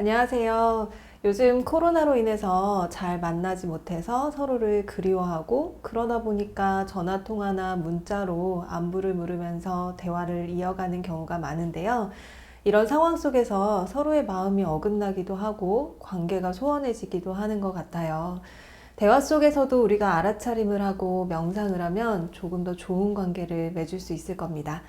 안녕하세요. 요즘 코로나로 인해서 잘 만나지 못해서 서로를 그리워하고 그러다 보니까 전화 통화나 문자로 안부를 물으면서 대화를 이어가는 경우가 많은데요. 이런 상황 속에서 서로의 마음이 어긋나기도 하고 관계가 소원해지기도 하는 것 같아요. 대화 속에서도 우리가 알아차림을 하고 명상을 하면 조금 더 좋은 관계를 맺을 수 있을 겁니다.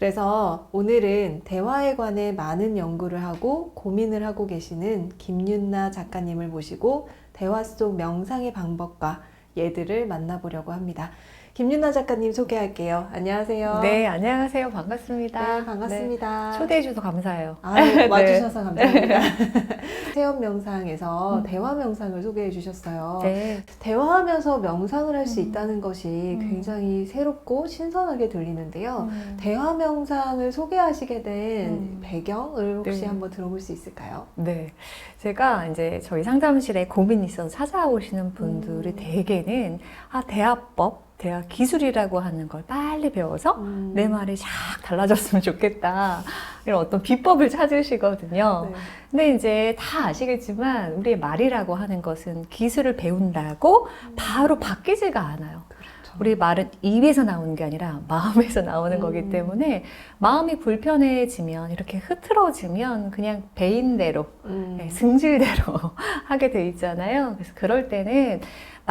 그래서 오늘은 대화에 관해 많은 연구를 하고 고민을 하고 계시는 김윤나 작가님을 모시고 대화 속 명상의 방법과 예들을 만나보려고 합니다. 김윤나 작가님 소개할게요. 안녕하세요. 네, 안녕하세요. 반갑습니다. 네, 반갑습니다. 네, 초대해 주셔서 감사해요. 아유, 와주셔서 감사합니다. 체험 명상에서 음. 대화 명상을 소개해 주셨어요. 네. 대화하면서 명상을 할수 음. 있다는 것이 음. 굉장히 새롭고 신선하게 들리는데요. 음. 대화 명상을 소개하시게 된 음. 배경을 혹시 네. 한번 들어볼 수 있을까요? 네. 제가 이제 저희 상담실에 고민이 있어서 찾아오시는 분들이 음. 대개는 아, 대화법, 대화 기술이라고 하는 걸 빨리 배워서 음. 내 말이 쫙 달라졌으면 좋겠다. 이런 어떤 비법을 찾으시거든요. 네. 근데 이제 다 아시겠지만 우리의 말이라고 하는 것은 기술을 배운다고 바로 바뀌지가 않아요. 그렇죠. 우리 말은 입에서 나오는 게 아니라 마음에서 나오는 음. 거기 때문에 마음이 불편해지면 이렇게 흐트러지면 그냥 배인대로 음. 네, 승질대로 하게 돼 있잖아요. 그래서 그럴 때는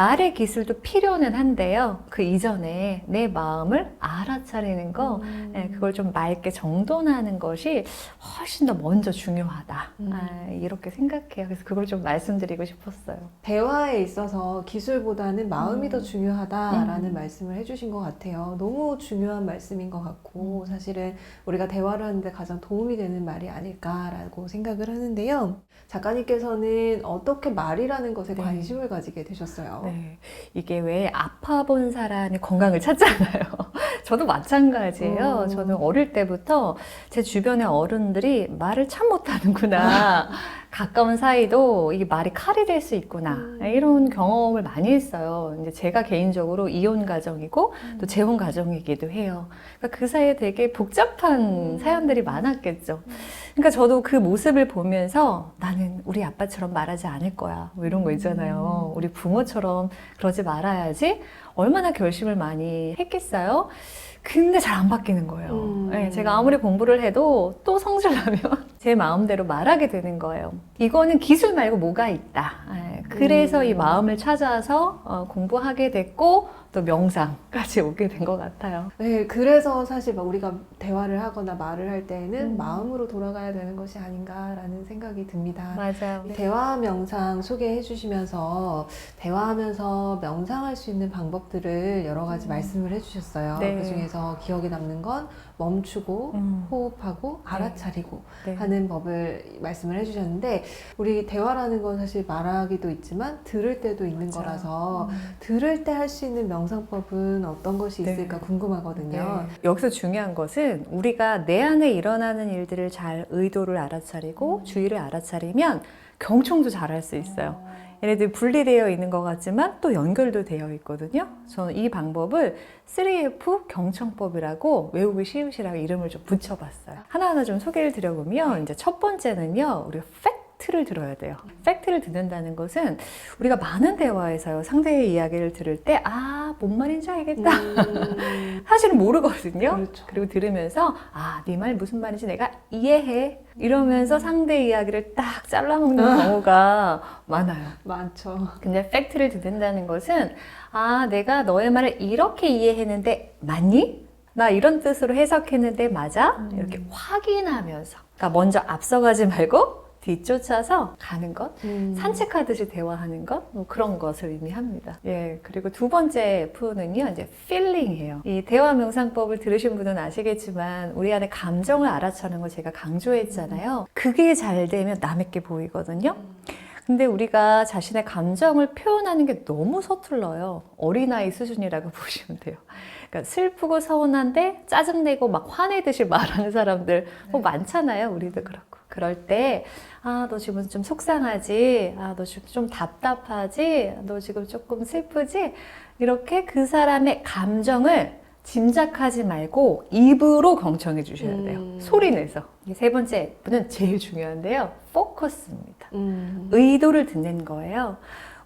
말의 기술도 필요는 한데요. 그 이전에 내 마음을 알아차리는 거, 음. 네, 그걸 좀 맑게 정돈하는 것이 훨씬 더 먼저 중요하다. 음. 아, 이렇게 생각해요. 그래서 그걸 좀 말씀드리고 싶었어요. 대화에 있어서 기술보다는 마음이 음. 더 중요하다라는 음. 말씀을 해주신 것 같아요. 너무 중요한 말씀인 것 같고 음. 사실은 우리가 대화를 하는데 가장 도움이 되는 말이 아닐까라고 생각을 하는데요. 작가님께서는 어떻게 말이라는 것에 네. 관심을 가지게 되셨어요? 네. 이게 왜 아파 본 사람이 건강을 찾잖아요. 저도 마찬가지예요. 음. 저는 어릴 때부터 제 주변의 어른들이 말을 참 못하는구나. 가까운 사이도 이게 말이 칼이 될 수 있구나. 음. 이런 경험을 많이 했어요. 이제 제가 개인적으로 이혼 가정이고 또 재혼 가정이기도 해요. 그러니까 그 사이에 되게 복잡한 음. 사연들이 많았겠죠. 그러니까 저도 그 모습을 보면서 나는 우리 아빠처럼 말하지 않을 거야. 뭐 이런 거 있잖아요. 음. 우리 부모처럼 그러지 말아야지. 얼마나 결심을 많이 했겠어요? 근데 잘 안 바뀌는 거예요. 음. 네, 제가 아무리 공부를 해도 또 성질 나면 제 마음대로 말하게 되는 거예요. 이거는 기술 말고 뭐가 있다. 네, 그래서 음. 이 마음을 찾아서 어, 공부하게 됐고 또 명상까지 오게 된 것 같아요. 네, 그래서 사실 막 우리가 대화를 하거나 말을 할 때는 음. 마음으로 돌아가야 되는 것이 아닌가라는 생각이 듭니다. 맞아요. 대화 명상 소개해 주시면서 대화하면서 명상할 수 있는 방법들을 여러 가지 음. 말씀을 해 주셨어요. 네. 그 중에서 기억에 남는 건 멈추고 음. 호흡하고 알아차리고 네. 하는 법을 말씀을 해 주셨는데 우리 대화라는 건 사실 말하기도 있지만 들을 때도 있는 맞아요. 거라서 음. 들을 때 할 수 있는 명상법은 어떤 것이 네. 있을까 궁금하거든요. 네. 여기서 중요한 것은 우리가 내 안에 일어나는 일들을 잘 의도를 알아차리고 음. 주의를 알아차리면 경청도 잘 할 수 있어요. 얘네들 분리되어 있는 것 같지만 또 연결도 되어 있거든요. 저는 이 방법을 3F 경청법이라고 외우기 쉬우시라고 이름을 좀 붙여봤어요. 하나하나 좀 소개를 드려보면 이제 첫 번째는요, 우리가 팩 트를 들어야 돼요. 팩트를 듣는다는 것은 우리가 많은 대화에서요, 상대의 이야기를 들을 때, 아, 뭔 말인지 알겠다. 음, 사실은 모르거든요. 그렇죠. 그리고 들으면서 아, 네 말 무슨 말인지 내가 이해해. 이러면서 상대 이야기를 딱 잘라먹는 경우가 많아요. 많죠. 근데 팩트를 듣는다는 것은 아, 내가 너의 말을 이렇게 이해했는데 맞니? 나 이런 뜻으로 해석했는데 맞아? 음. 이렇게 확인하면서. 그러니까 먼저 앞서가지 말고 뒤쫓아서 가는 것. 음. 산책하듯이 대화하는 것, 뭐 그런 것을 의미합니다. 예, 그리고 두 번째 F는요, 이제 feeling이에요. 이 대화 명상법을 들으신 분은 아시겠지만, 우리 안에 감정을 알아차는 걸 제가 강조했잖아요. 그게 잘 되면 남에게 보이거든요. 근데 우리가 자신의 감정을 표현하는 게 너무 서툴러요. 어린아이 수준이라고 보시면 돼요. 그러니까 슬프고 서운한데 짜증내고 막 화내듯이 말하는 사람들 뭐 많잖아요. 우리도 그렇고. 그럴 때, 아, 너 지금 좀 속상하지? 아, 너 지금 좀 답답하지? 너 지금 조금 슬프지? 이렇게 그 사람의 감정을 짐작하지 말고 입으로 경청해 주셔야 돼요. 음. 소리 내서. 세 번째 F는 제일 중요한데요. 포커 포커스입니다. 음. 의도를 듣는 거예요.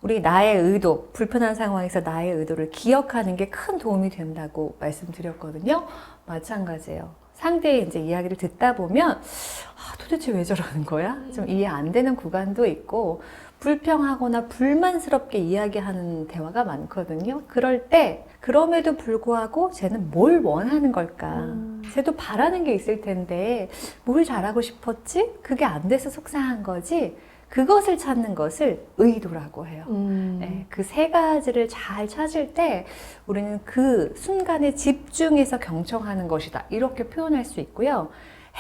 우리 나의 의도, 불편한 상황에서 나의 의도를 기억하는 게 큰 도움이 된다고 말씀드렸거든요. 마찬가지예요. 상대의 이제 이야기를 듣다 보면 아, 도대체 왜 저러는 거야? 좀 이해 안 되는 구간도 있고 불평하거나 불만스럽게 이야기하는 대화가 많거든요. 그럴 때 그럼에도 불구하고 쟤는 뭘 원하는 걸까? 음. 쟤도 바라는 게 있을 텐데 뭘 잘하고 싶었지? 그게 안 돼서 속상한 거지? 그것을 찾는 것을 의도라고 해요. 음. 네, 그세 가지를 잘 찾을 때 우리는 그 순간에 집중해서 경청하는 것이다. 이렇게 표현할 수 있고요.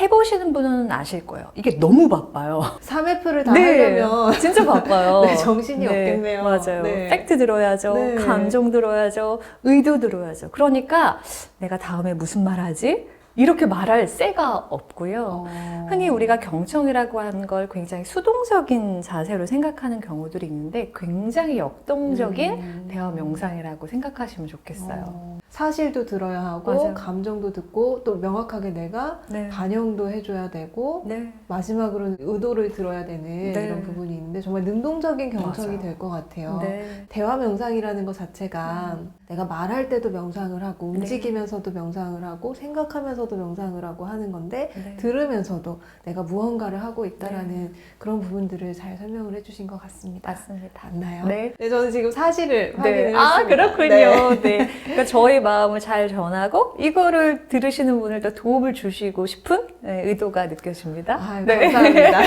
해보시는 분은 아실 거예요. 이게 너무 바빠요. 3F를 다 네, 하려면 진짜 바빠요. 네, 정신이 없겠네요. 맞아요. 네. 팩트 들어야죠. 네. 감정 들어야죠. 의도 들어야죠. 그러니까 내가 다음에 무슨 말 하지? 이렇게 말할 새가 없고요. 어. 흔히 우리가 경청이라고 하는 걸 굉장히 수동적인 자세로 생각하는 경우들이 있는데 굉장히 역동적인 음. 대화 명상이라고 생각하시면 좋겠어요. 어. 사실도 들어야 하고 맞아요. 감정도 듣고 또 명확하게 내가 네. 반영도 해줘야 되고 네. 마지막으로는 의도를 들어야 되는 네. 이런 부분이 있는데 정말 능동적인 경청이. 될 것 같아요. 네. 대화 명상이라는 것 자체가 음. 내가 말할 때도 명상을 하고 네. 움직이면서도 명상을 하고 생각하면서도 명상을 하고 하는 건데 네. 들으면서도 내가 무언가를 하고 있다라는 그런 부분들을 잘 설명을 해주신 것 같습니다. 맞습니다. 맞나요? 네. 네, 저는 지금 사실을 네. 확인을 아, 했습니다. 그렇군요. 네. 네. 그러니까 저희 마음을 잘 전하고 이거를 들으시는 분들도 도움을 주시고 싶은 네, 의도가 느껴집니다. 아, 네. 감사합니다.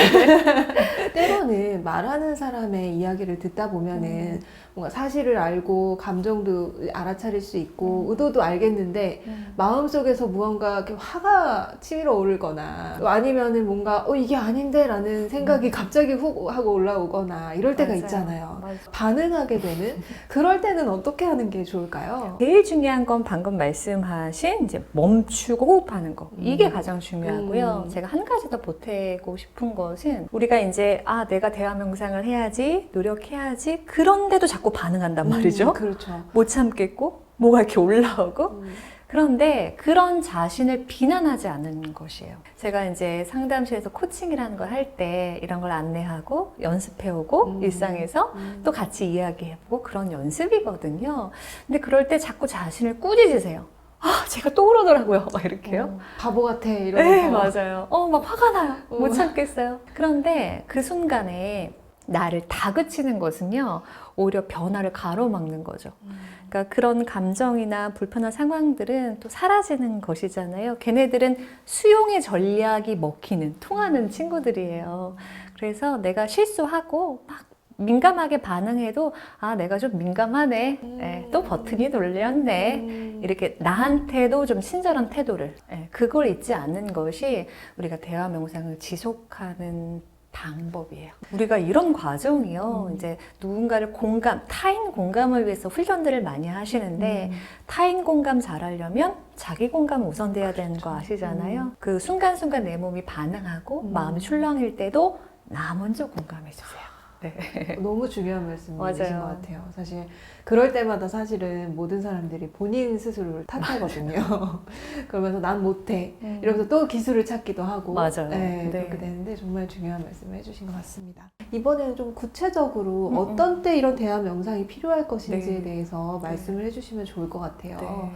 때로는 말하는 사람의 이야기를 듣다 보면은 뭔가 사실을 알고 감정도 알아차릴 수 있고 음. 의도도 알겠는데 음. 마음속에서 무언가 이렇게 화가 치밀어 오르거나 또 아니면은 뭔가 어 이게 아닌데라는 생각이 갑자기 훅 하고 올라오거나 이럴 때가 음. 맞아요. 있잖아요. 맞아요. 반응하게 되는 그럴 때는 어떻게 하는 게 좋을까요? 제일 중요한 건 방금 말씀하신 이제 멈추고 호흡하는 거. 이게 음. 가장 중요하고요. 음. 제가 한 가지 더 보태고 싶은 것은 우리가 이제 아, 내가 대화 명상을 해야지, 노력해야지. 그런데도 자꾸 반응한단 말이죠. 음, 그렇죠. 못 참겠고 뭐가 이렇게 올라오고 음. 그런데 그런 자신을 비난하지 않는 것이에요. 제가 이제 상담실에서 코칭이라는 걸 할 때 이런 걸 안내하고 연습해오고 음. 일상에서 음. 또 같이 이야기해보고 그런 연습이거든요. 근데 그럴 때 자꾸 자신을 꾸짖으세요. 아, 제가 또 그러더라고요. 막 이렇게요. 어, 바보 같아 이러면서 네, 맞아요. 어, 막 화가 나요. 어. 못 참겠어요. 그런데 그 순간에 나를 다그치는 것은요, 오히려 변화를 가로막는 거죠. 음. 그러니까 그런 감정이나 불편한 상황들은 또 사라지는 것이잖아요. 걔네들은 수용의 전략이 먹히는, 통하는 친구들이에요. 그래서 내가 실수하고 막 민감하게 반응해도 아, 내가 좀 민감하네. 음. 예, 또 버튼이 돌렸네. 음. 이렇게 나한테도 좀 친절한 태도를 예, 그걸 잊지 않는 것이 우리가 대화 명상을 지속하는 방법이에요. 우리가 이런 과정이요. 음. 이제 누군가를 공감, 타인 공감을 위해서 훈련들을 많이 하시는데 음. 타인 공감 잘하려면 자기 공감 우선돼야 되는 거 그렇죠. 아시잖아요. 그 순간순간 내 몸이 반응하고 음. 마음이 출렁일 때도 나 먼저 공감해 주세요. 네. 너무 중요한 말씀이신. 것 같아요. 사실 그럴 때마다 사실은 모든 사람들이 본인 스스로를 탓하거든요. 그러면서 난 못해. 이러면서 또 기술을 찾기도 하고. 음. 맞아요. 네, 네. 그렇게 되는데 정말 중요한 말씀을 해주신 것 같습니다. 이번에는 좀 구체적으로 음, 음. 어떤 때 이런 대화 명상이 필요할 것인지에 네. 대해서 말씀을 해주시면 좋을 것 같아요.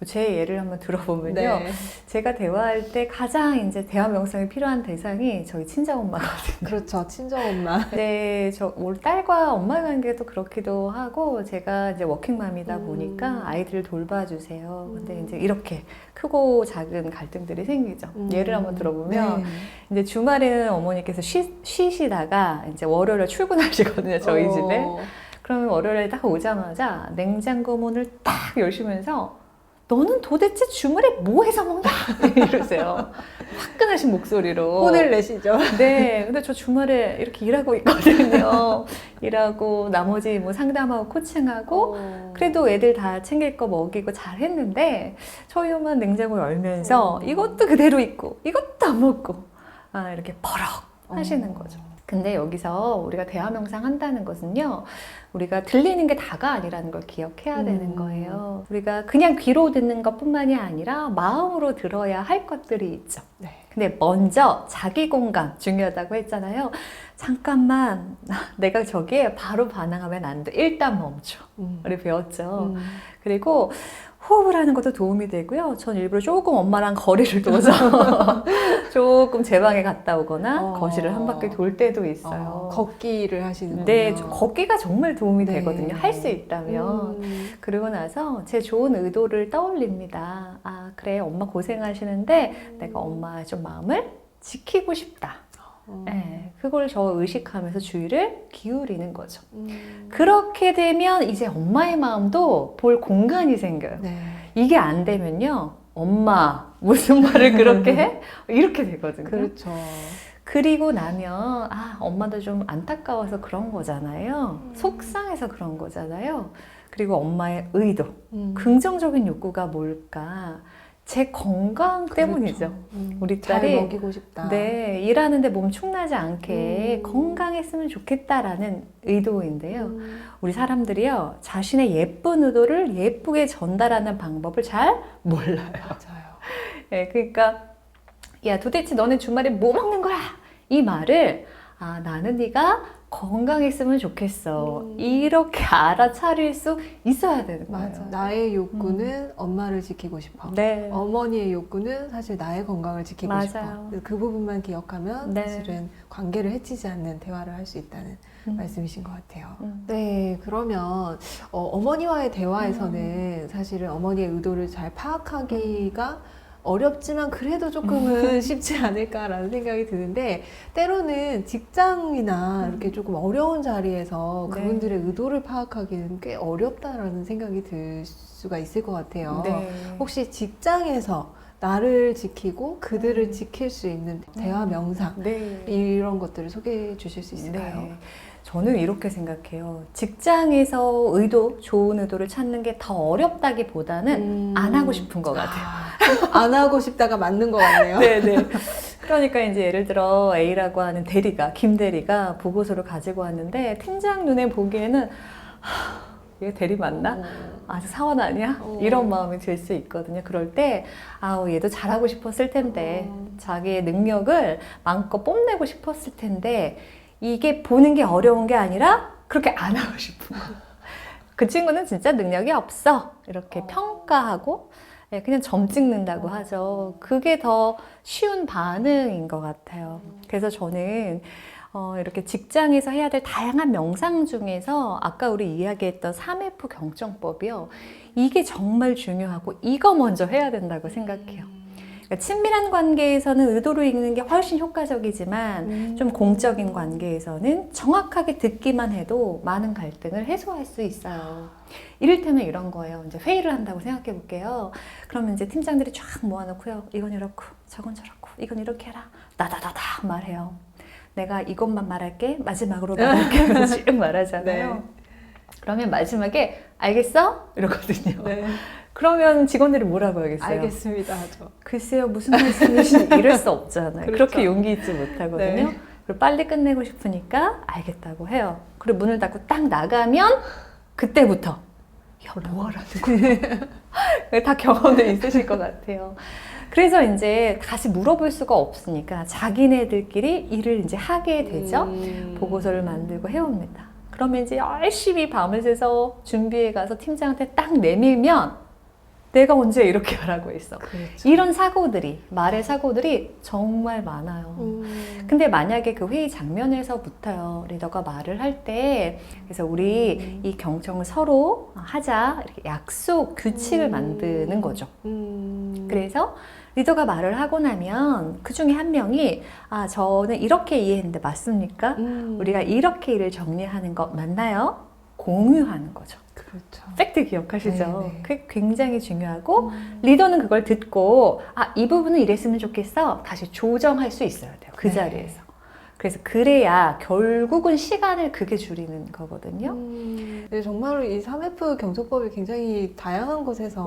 네. 제 예를 한번 들어보면요. 네. 제가 대화할 때 가장 이제 대화 명상이 필요한 대상이 저희 친정 엄마거든요. 그렇죠. 친정 엄마. 네, 저 우리 딸과 엄마 관계도 그렇기도 하고 제가 이제 워킹맘이다 음. 보니까 아이들을 돌봐주세요. 근데 음. 이제 이렇게 크고 작은 갈등들이 생기죠. 음. 예를 한번 들어보면 네. 이제 주말에는 어머니께서 쉬, 쉬시다가 이제 월요일에 출근하시거든요. 저희 어. 집에. 그러면 월요일에 딱 오자마자 냉장고 문을 딱 여시면서 너는 도대체 주말에 뭐 해서 먹냐? 이러세요. 화끈하신 목소리로. 혼을 내시죠. 네, 근데 저 주말에 이렇게 일하고 있거든요. 일하고 나머지 뭐 상담하고 코칭하고 어. 그래도 애들 다 챙길 거 먹이고 잘 했는데 저희 엄마 냉장고 열면서 어. 이것도 그대로 있고 이것도 안 먹고 아 이렇게 버럭 하시는 어. 거죠. 근데 여기서 우리가 대화 명상 한다는 것은요, 우리가 들리는 게 다가 아니라는 걸 기억해야 되는 음. 거예요. 우리가 그냥 귀로 듣는 것 뿐만이 아니라 마음으로 들어야 할 것들이 있죠. 네. 근데 먼저 자기 공감 중요하다고 했잖아요. 잠깐만 내가 저기에 바로 반항하면 안 돼. 일단 멈춰. 음. 우리 배웠죠. 음. 그리고 호흡을 하는 것도 도움이 되고요. 전 일부러 조금 엄마랑 거리를 둬서 조금 제 방에 갔다 오거나 어. 거실을 한 바퀴 돌 때도 어, 있어요. 걷기를 하시는 네. 걷기가 정말 도움이 네. 되거든요. 할 수 있다면. 음. 그러고 나서 제 좋은 의도를 떠올립니다. 아, 그래, 엄마 고생하시는데 내가 엄마 좀 마음을 지키고 싶다. 어. 네, 그걸 저 의식하면서 주의를 기울이는 거죠. 음. 그렇게 되면 이제 엄마의 마음도 볼 공간이 생겨요. 네. 이게 안 되면요. 엄마, 무슨 말을 그렇게 해? 이렇게 되거든요. 그렇죠. 그리고 나면, 아, 엄마도 좀 안타까워서 그런 거잖아요. 속상해서 그런 거잖아요. 그리고 엄마의 의도, 음. 긍정적인 욕구가 뭘까? 제 건강 때문이죠. 그렇죠. 음. 우리 잘 딸이 먹이고 싶다. 네, 일하는데 몸 축나지 않게 음. 건강했으면 좋겠다라는 의도인데요. 음. 우리 사람들이요, 자신의 예쁜 의도를 예쁘게 전달하는 방법을 잘 몰라요. 맞아요. 예, 그러니까, 야, 도대체 너는 주말에 뭐 먹는 거야? 이 말을, 아, 나는 네가 건강했으면 좋겠어. 음. 이렇게 알아차릴 수 있어야 되는 거예요. 맞아. 나의 욕구는 엄마를 지키고 싶어. 네. 어머니의 욕구는 사실 나의 건강을 지키고 맞아요. 싶어. 그 부분만 기억하면 네. 사실은 관계를 해치지 않는 대화를 할 수 있다는 음. 말씀이신 것 같아요. 음. 네, 그러면 어, 머니와의 대화에서는 음. 사실은 어머니의 의도를 잘 파악하기가 어렵지만 그래도 조금은 쉽지 않을까라는 생각이 드는데 때로는 직장이나 음. 이렇게 조금 어려운 자리에서 네. 그분들의 의도를 파악하기는 꽤 어렵다라는 생각이 들 수가 있을 것 같아요. 네. 혹시 직장에서 나를 지키고 그들을 음. 지킬 수 있는 대화 명상 네. 이런 것들을 소개해 주실 수 있을까요? 네. 저는 이렇게 생각해요. 직장에서 의도, 좋은 의도를 찾는 게 더 어렵다기 보다는 음. 안 하고 싶은 것 같아요. 아, 안 하고 싶다가 맞는 것 같네요. 네네. 그러니까 이제 예를 들어 A라고 하는 대리가, 김 대리가 보고서를 가지고 왔는데 팀장 눈에 보기에는 하, 얘 대리 맞나? 어. 아직 사원 아니야? 어. 이런 마음이 들 수 있거든요. 그럴 때, 아우, 얘도 잘하고 싶었을 텐데, 어. 자기의 능력을 마음껏 뽐내고 싶었을 텐데, 이게 보는 게 어려운 게 아니라, 그렇게 안 하고 싶은 거. 그 친구는 진짜 능력이 없어. 이렇게 어. 평가하고, 예, 그냥 점 찍는다고 어. 하죠. 그게 더 쉬운 반응인 것 같아요. 그래서 저는 어, 이렇게 직장에서 해야 될 다양한 명상 중에서 아까 우리 이야기했던 3F 경정법이요. 이게 정말 중요하고 이거 먼저 해야 된다고 생각해요. 그러니까 친밀한 관계에서는 의도를 읽는 게 훨씬 효과적이지만 음. 좀 공적인 관계에서는 정확하게 듣기만 해도 많은 갈등을 해소할 수 있어요. 이를테면 이런 거예요. 이제 회의를 한다고 생각해 볼게요. 그러면 이제 팀장들이 쫙 모아놓고요. 이건 이렇고, 저건 저렇고, 이건 이렇게 해라. 나다다다 말해요. 내가 이것만 말할게. 마지막으로 말할게. 쭉 말하잖아요. 네. 그러면 마지막에 알겠어? 이러거든요. 네. 그러면 직원들이 뭐라고 하겠어요? 알겠습니다. 저. 글쎄요, 무슨 말씀이신지 이럴 수 없잖아요. 그렇죠. 그렇게 용기 있지 못하거든요. 네. 그리고 빨리 끝내고 싶으니까 알겠다고 해요. 그리고 문을 닫고 딱 나가면 그때부터 야, 뭐 하라는 거야? 다 경험도 있으실 것 같아요. 그래서 이제 다시 물어볼 수가 없으니까 자기네들끼리 일을 이제 하게 되죠. 음. 보고서를 만들고 해옵니다. 그러면 이제 열심히 밤을 새서 준비해 가서 팀장한테 딱 내밀면 내가 언제 이렇게 하라고 했어. 그렇죠. 이런 사고들이, 말의 사고들이 정말 많아요. 음. 근데 만약에 그 회의 장면에서부터요, 리더가 말을 할 때, 그래서 우리 음. 이 경청을 서로 하자, 이렇게 약속, 규칙을 음. 만드는 거죠. 음. 그래서 리더가 말을 하고 나면 그 중에 한 명이, 아, 저는 이렇게 이해했는데 맞습니까? 음. 우리가 이렇게 일을 정리하는 거 맞나요? 공유하는 거죠. 그렇죠. 팩트 기억하시죠? 네, 네. 그게 굉장히 중요하고, 음. 리더는 그걸 듣고 아 이 부분은 이랬으면 좋겠어 다시 조정할 수 있어야 돼요 그 네. 자리에서 그래서 그래야 결국은 시간을 그게 줄이는 거거든요 음. 네, 정말로 이 3F 경조법이 굉장히 다양한 곳에서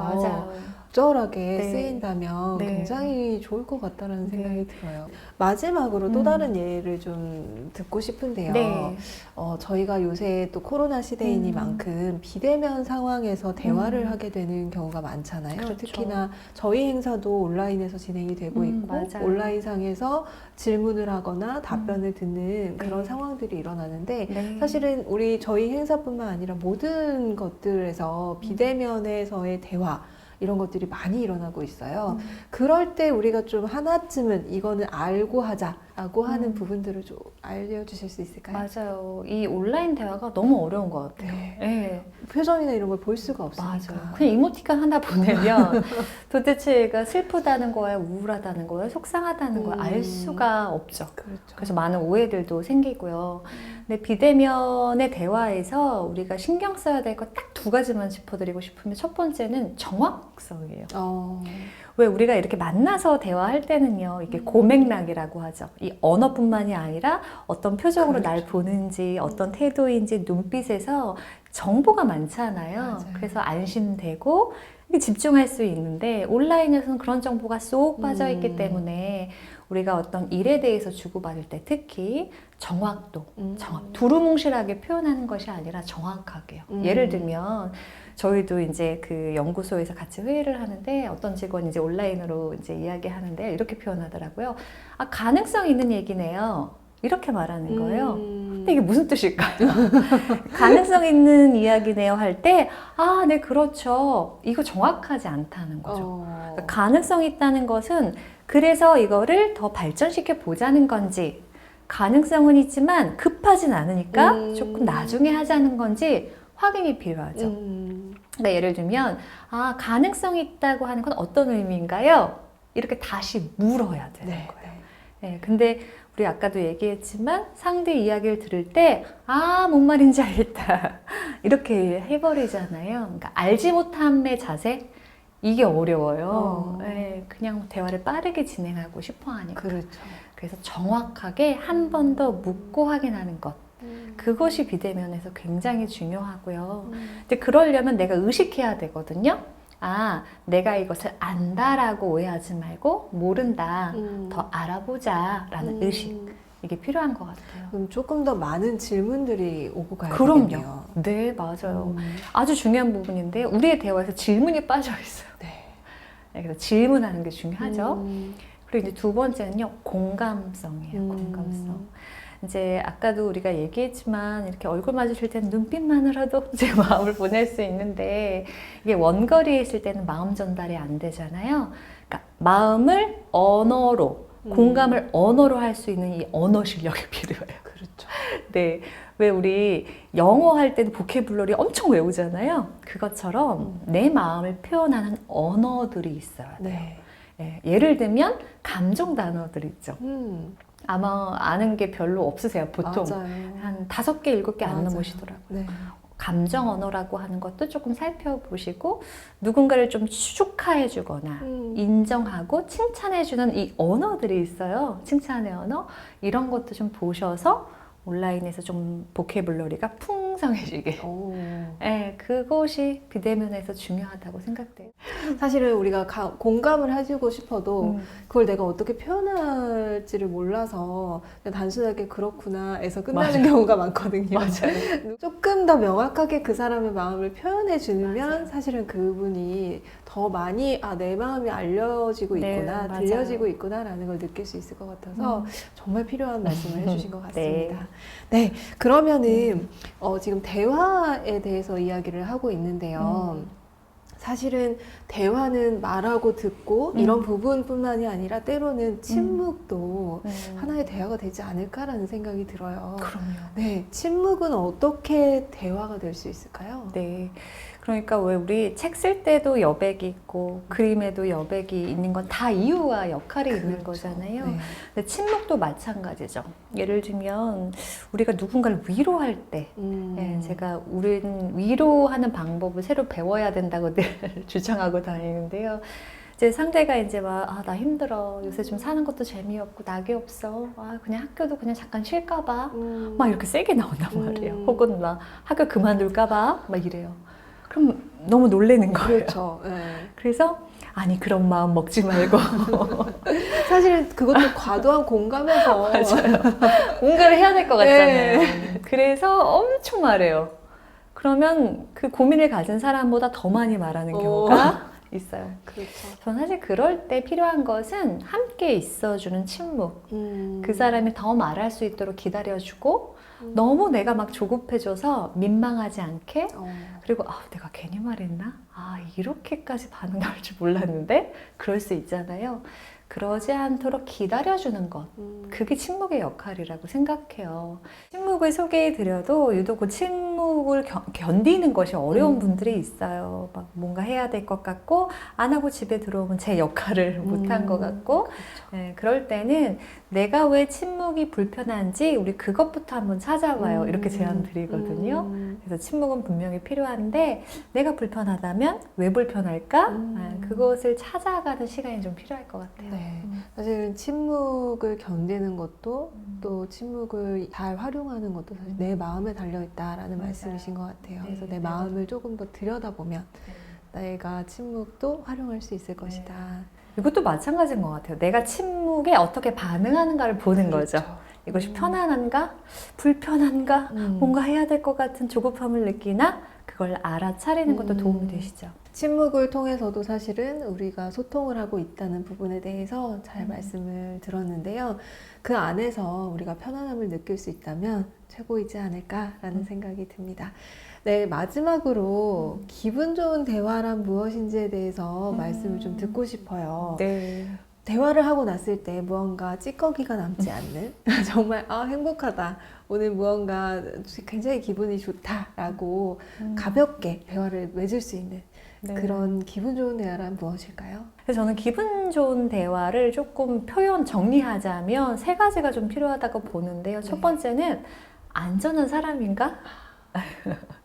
적절하게 네. 쓰인다면 네. 굉장히 좋을 것 같다라는 네. 생각이 들어요. 마지막으로 또 음. 다른 예를 좀 듣고 싶은데요. 네. 어, 저희가 요새 또 코로나 시대이니만큼 비대면 상황에서 대화를 음. 하게 되는 경우가 많잖아요. 그렇죠. 특히나 저희 행사도 온라인에서 진행이 되고 음, 있고 맞아요. 온라인상에서 질문을 하거나 답변을 듣는 그런 네. 상황들이 일어나는데 네. 사실은 우리 저희 행사뿐만 아니라 모든 것들에서 비대면에서의 대화 이런 것들이 많이 일어나고 있어요. 음. 그럴 때 우리가 좀 하나쯤은 이거는 알고 하자라고 하는 음. 부분들을 좀 알려주실 수 있을까요? 맞아요. 이 온라인 대화가 너무 어려운 것 같아요. 네. 네. 표정이나 이런 걸 볼 수가 없으니까. 맞아요. 그냥 이모티콘 하나 보내면 도대체 얘가 슬프다는 거야, 우울하다는 거야, 속상하다는 알 음. 수가 없죠. 그렇죠. 그래서 많은 오해들도 생기고요. 근데 비대면의 대화에서 우리가 신경 써야 될 것 딱 두 가지만 짚어드리고 싶으면 첫 번째는 정확성이에요. 어, 왜 우리가 이렇게 만나서 대화할 때는요, 이게 음. 고맥락이라고 하죠. 이 언어뿐만이 아니라 어떤 표정으로 날 그렇죠. 보는지, 어떤 태도인지, 눈빛에서 정보가 많잖아요. 맞아요. 그래서 안심되고 집중할 수 있는데 온라인에서는 그런 정보가 쏙 빠져 있기 음. 때문에 우리가 어떤 일에 대해서 주고받을 때 특히 정확도, 음. 정확, 두루뭉실하게 표현하는 것이 아니라 정확하게요. 음. 예를 들면 저희도 이제 그 연구소에서 같이 회의를 하는데 어떤 직원이 이제 온라인으로 이제 이야기하는데 이렇게 표현하더라고요. 아, 가능성 있는 얘기네요. 이렇게 말하는 거예요. 음. 근데 이게 무슨 뜻일까요? 가능성 있는 이야기네요 할 때, 아, 네, 그렇죠. 이거 정확하지 않다는 거죠. 어. 그러니까 가능성 있다는 것은 그래서 이거를 더 발전시켜 보자는 건지, 가능성은 있지만 급하진 않으니까 음. 조금 나중에 하자는 건지 확인이 필요하죠. 음. 그러니까 예를 들면, 아, 가능성이 있다고 하는 건 어떤 의미인가요? 이렇게 다시 물어야 되는 네. 거예요. 네, 근데 우리 아까도 얘기했지만 상대 이야기를 들을 때, 아, 뭔 말인지 알겠다. 이렇게 해버리잖아요. 그러니까 알지 못함의 자세? 이게 어려워요. 어. 네, 그냥 대화를 빠르게 진행하고 싶어 하니까. 그렇죠. 그래서 정확하게 한 번 더 묻고 확인하는 것. 음. 그것이 비대면에서 굉장히 중요하고요. 음. 근데 그러려면 내가 의식해야 되거든요. 아, 내가 이것을 안다라고 오해하지 말고 모른다. 음. 더 알아보자라는 음. 의식. 이게 필요한 것 같아요. 그럼 조금 더 많은 질문들이 오고 가야 그럼요. 되겠네요. 네, 맞아요. 음. 아주 중요한 부분인데 우리의 대화에서 질문이 빠져 있어요. 네. 네, 그래서 질문하는 게 중요하죠. 음. 그리고 이제 두 번째는요, 공감성이에요. 음. 공감성. 이제 아까도 우리가 얘기했지만 이렇게 얼굴 마주칠 때는 눈빛만으로도 제 마음을 보낼 수 있는데 이게 원거리에 있을 때는 마음 전달이 안 되잖아요. 그러니까 마음을 언어로 음. 공감을 언어로 할 수 있는 이 언어 실력이 필요해요. 그렇죠. 네. 왜 우리 영어 할 때도 보케블러리 엄청 외우잖아요. 그것처럼 음. 내 마음을 표현하는 언어들이 있어요. 네. 예, 예를 들면 감정 단어들 있죠. 음. 아마 아는 게 별로 없으세요. 보통 맞아요. 한 다섯 개, 일곱 개 안 맞아요. 넘으시더라고요. 네. 감정 언어라고 하는 것도 조금 살펴보시고 누군가를 좀 축하해 주거나 음. 인정하고 칭찬해 주는 이 언어들이 있어요. 칭찬의 언어 이런 것도 좀 보셔서 온라인에서 좀 보케블러리가 풍성해지게. 오. 네, 그것이 비대면에서 중요하다고 생각돼요. 사실은 우리가 가- 공감을 해주고 싶어도 음, 그걸 내가 어떻게 표현할지를 몰라서 그냥 단순하게 그렇구나에서 끝나는 맞아요. 경우가 많거든요. 맞아요. 조금 더 명확하게 그 사람의 마음을 표현해 주면 맞아요. 사실은 그분이 더 많이 아 내 마음이 알려지고 네, 있구나 맞아요. 들려지고 있구나라는 걸 느낄 수 있을 것 같아서 음. 정말 필요한 말씀을 해주신 것 네. 같습니다. 네, 그러면은 어, 지금 대화에 대해서 이야기를 하고 있는데요. 음. 사실은 대화는 말하고 듣고 음. 이런 부분뿐만이 아니라 때로는 침묵도 음. 하나의 대화가 되지 않을까라는 생각이 들어요. 그럼요. 네, 침묵은 어떻게 대화가 될 수 있을까요? 네. 그러니까 왜 우리 책 쓸 때도 여백이 있고 그림에도 여백이 있는 건 다 이유와 역할이 있는 그렇죠. 거잖아요. 네. 근데 침묵도 마찬가지죠. 예를 들면 우리가 누군가를 위로할 때 음. 예, 제가 우리는 위로하는 방법을 새로 배워야 된다고 늘 주장하고 다니는데요. 이제 상대가 이제 막, 아, 나 힘들어. 요새 좀 사는 것도 재미없고, 낙이 없어. 아, 그냥 학교도 그냥 잠깐 쉴까봐. 음. 막 이렇게 세게 나온단 음. 말이에요. 혹은 막 학교 그만둘까봐. 막 이래요. 그럼 너무 놀래는 거예요. 그렇죠. 네. 그래서 아니 그런 마음 먹지 말고 사실 그것도 과도한 공감에서 뭔가를 해야 될 것 같잖아요. 네. 그래서 엄청 말해요. 그러면 그 고민을 가진 사람보다 더 많이 말하는 오. 경우가 있어요. 그렇죠. 전 사실 그럴 때 필요한 것은 함께 있어주는 침묵. 음. 그 사람이 더 말할 수 있도록 기다려주고 음. 너무 내가 막 조급해져서 민망하지 않게 어. 그리고 아 내가 괜히 말했나? 아 이렇게까지 반응 나올 줄 몰랐는데 그럴 수 있잖아요. 그러지 않도록 기다려주는 것. 음. 그게 침묵의 역할이라고 생각해요. 침묵을 소개해 드려도 유독 그 침묵을 견, 견디는 것이 어려운 음. 분들이 있어요. 막 뭔가 해야 될 것 같고 안 하고 집에 들어오면 제 역할을 못한 음. 것 같고 그렇죠. 네, 그럴 때는 내가 왜 침묵이 불편한지 우리 그것부터 한번 찾아봐요. 이렇게 제안 드리거든요. 음. 그래서 침묵은 분명히 필요한데 내가 불편하다면 왜 불편할까? 음. 아, 그것을 찾아가는 시간이 좀 필요할 것 같아요. 네. 음. 사실은 침묵을 견디는 것도 음. 또 침묵을 잘 활용하는 것도 사실 내 마음에 달려 있다라는 맞아요. 말씀이신 것 같아요. 네, 그래서 내 네, 마음을 조금 더 들여다보면 네. 내가 침묵도 활용할 수 있을 것이다. 이것도 마찬가지인 것 같아요. 내가 침묵에 어떻게 반응하는가를 보는 거죠. 이것이 음. 편안한가? 불편한가? 음. 뭔가 해야 될 것 같은 조급함을 느끼나? 그걸 알아차리는 것도 음. 도움이 되시죠. 침묵을 통해서도 사실은 우리가 소통을 하고 있다는 부분에 대해서 잘 음. 말씀을 들었는데요. 그 안에서 우리가 편안함을 느낄 수 있다면 최고이지 않을까라는 음. 생각이 듭니다. 네, 마지막으로 음. 기분 좋은 대화란 무엇인지에 대해서 음. 말씀을 좀 듣고 싶어요. 네. 대화를 하고 났을 때 무언가 찌꺼기가 남지 않는 정말 아 행복하다 오늘 무언가 굉장히 기분이 좋다라고 음. 가볍게 대화를 맺을 수 있는 네. 그런 기분 좋은 대화란 무엇일까요? 그래서 저는 기분 좋은 대화를 조금 표현 정리하자면 세 가지가 좀 필요하다고 보는데요. 첫 네. 번째는 안전한 사람인가?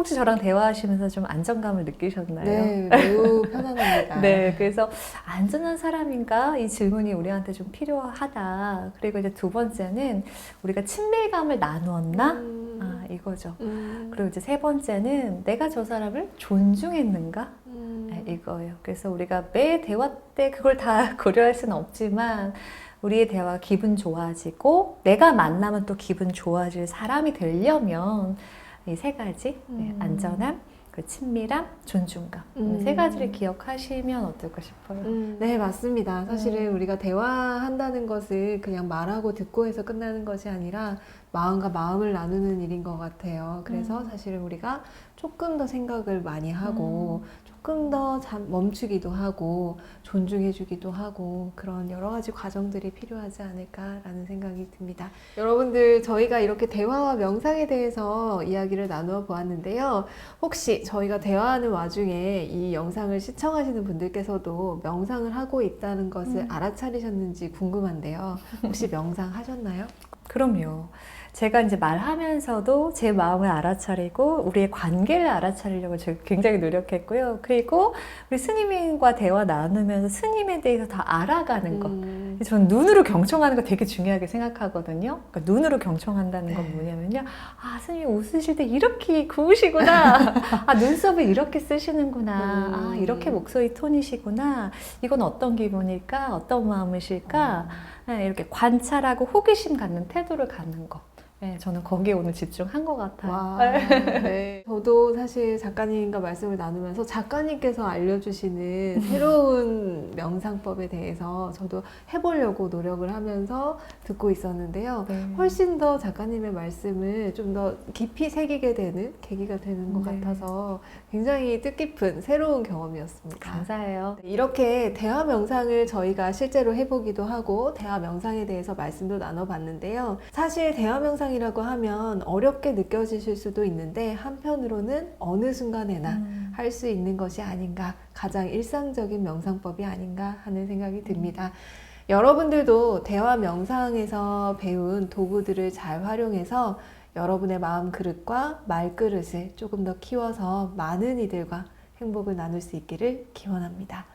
혹시 저랑 대화하시면서 좀 안정감을 느끼셨나요? 네, 매우 편안합니다. 네, 그래서 안전한 사람인가 이 질문이 우리한테 좀 필요하다. 그리고 이제 두 번째는 우리가 친밀감을 나누었나? 음, 아, 이거죠. 음, 그리고 이제 세 번째는 내가 저 사람을 존중했는가? 음, 네, 이거예요. 그래서 우리가 매 대화 때 그걸 다 고려할 수는 없지만 우리의 대화가 기분 좋아지고 내가 만나면 또 기분 좋아질 사람이 되려면 이 세 가지 네, 음. 안전함, 그 친밀함, 존중감 음. 이세 가지를 기억하시면 어떨까 싶어요. 음, 네, 맞습니다. 사실은 음. 우리가 대화한다는 것을 그냥 말하고 듣고 해서 끝나는 것이 아니라 마음과 마음을 나누는 일인 것 같아요. 그래서 음. 사실은 우리가 조금 더 생각을 많이 하고 조금 더 잠- 멈추기도 하고 존중해주기도 하고 그런 여러 가지 과정들이 필요하지 않을까라는 생각이 듭니다. 여러분들 저희가 이렇게 대화와 명상에 대해서 이야기를 나누어 보았는데요. 혹시 저희가 대화하는 와중에 이 영상을 시청하시는 분들께서도 명상을 하고 있다는 것을 음. 알아차리셨는지 궁금한데요. 혹시 명상 하셨나요? 그럼요. 제가 이제 말하면서도 제 마음을 알아차리고 우리의 관계를 알아차리려고 제가 굉장히 노력했고요. 그리고 우리 스님과 대화 나누면서 스님에 대해서 다 알아가는 것. 음, 저는 눈으로 경청하는 거 되게 중요하게 생각하거든요. 그러니까 눈으로 경청한다는 건 네. 뭐냐면요. 아, 스님이 웃으실 때 이렇게 구우시구나. 아, 눈썹을 이렇게 쓰시는구나. 음. 아, 이렇게 목소리 톤이시구나. 이건 어떤 기분일까? 어떤 마음이실까? 네, 이렇게 관찰하고 호기심 갖는 태도를 갖는 거. 네, 저는 거기에 오늘 집중한 것 같아요. 와, 네. 저도 사실 작가님과 말씀을 나누면서 작가님께서 알려주시는 새로운 명상법에 대해서 저도 해보려고 노력을 하면서 듣고 있었는데요. 네. 훨씬 더 작가님의 말씀을 좀 더 깊이 새기게 되는 계기가 되는 것 네. 같아서 굉장히 뜻깊은 새로운 경험이었습니다. 감사해요. 네, 이렇게 대화 명상을 저희가 실제로 해보기도 하고 대화 명상에 대해서 말씀도 나눠봤는데요. 사실 대화 명 상이라고 하면 어렵게 느껴지실 수도 있는데 한편으로는 어느 순간에나 음. 할수 있는 것이 아닌가 가장 일상적인 명상법이 아닌가 하는 생각이 듭니다. 여러분들도 대화 명상에서 배운 도구들을 잘 활용해서 여러분의 마음 그릇과 말 그릇을 조금 더 키워서 많은 이들과 행복을 나눌 수 있기를 기원합니다.